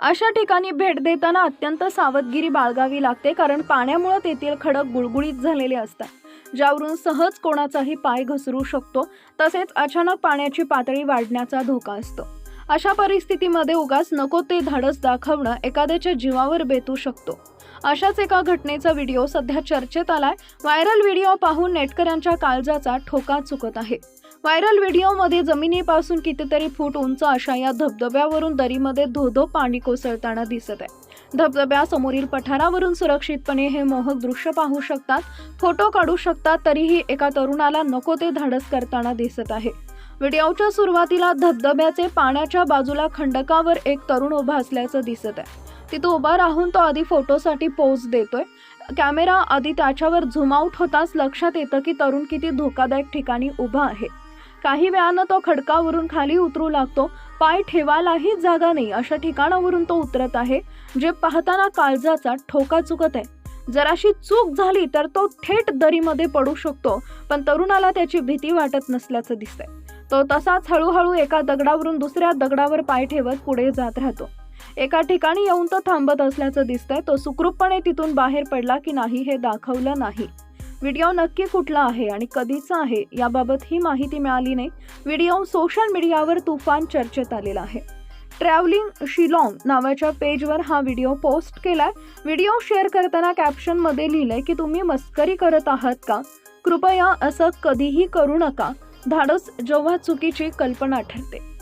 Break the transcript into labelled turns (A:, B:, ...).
A: अशा ठिकाणी भेट देताना अत्यंत सावधगिरी बाळगावी लागते कारण पाण्यामुळे तेथील खडक गुळगुळीत झालेले असतात. ज्यावरून सहज कोणाचाही पाय घसरू शकतो तसेच अचानक पाण्याची पातळी वाढण्याचा धोका असतो. अशा परिस्थितीमध्ये उगाच नको ते धाडस दाखवणं एखाद्याच्या जीवावर बेतू शकतो. अशाच एका घटनेचा व्हिडिओ सध्या चर्चेत आलाय. व्हायरल व्हिडिओ पाहून नेटकऱ्यांच्या काळजाचा ठोका चुकत आहे. व्हायरल व्हिडिओमध्ये जमिनीपासून कितीतरी फूट उंच अशा या धबधब्यावरून दरीमध्ये धोधो पाणी कोसळताना दिसत आहे. धबधब्यासमोरील पठारावरून सुरक्षितपणे हे मोहक दृश्य पाहू शकतात फोटो काढू शकतात तरीही एका तरुणाला नको ते धाडस करताना दिसत आहे. व्हिडिओच्या सुरुवातीला धबधब्याचे पाण्याच्या बाजूला खंडकावर एक तरुण उभा असल्याचं दिसत आहे. तिथं उभा राहून तो आधी फोटोसाठी पोज देतोय. कॅमेरा आधी त्याच्यावर झुम आउट होताच लक्षात येतं की तरुण किती धोकादायक ठिकाणी उभा आहे. काही वेळानं तो खडकावरून खाली उतरू लागतो. पाय ठेवायलाही जागा नाही. अशा ठिकाणावरून तो उतरत आहे जे पाहताना काळजाचा ठोका चुकत आहे. जराशी चूक झाली तर तो थेट दरीमध्ये पडू शकतो पण तरुणाला त्याची भीती वाटत नसल्याचं दिसतंय. तो तसाच हळूहळू एका दगडावरून दुसऱ्या दगडावर पाय ठेवत पुढे जात राहतो. एका ठिकाणी येऊन तो थांबत असल्याचं दिसतंय. तो सुखरूपपणे तिथून बाहेर पडला की नाही हे दाखवलं नाही. व्हिडिओ नक्की कुठला आहे आणि कधीचा आहे याबाबत ही माहिती मिळाली नाही. व्हिडिओ सोशल मीडियावर तुफान चर्चेत आलेला आहे. ट्रॅव्हलिंग शिलाँग नावाच्या पेजवर हा व्हिडिओ पोस्ट केलाय. व्हिडिओ शेअर करताना कॅप्शनमध्ये लिहिलंय की तुम्ही मस्करी करत आहात का? कृपया असं कधीही करू नका. धाडस जेव्हा चुकीची कल्पना ठरते.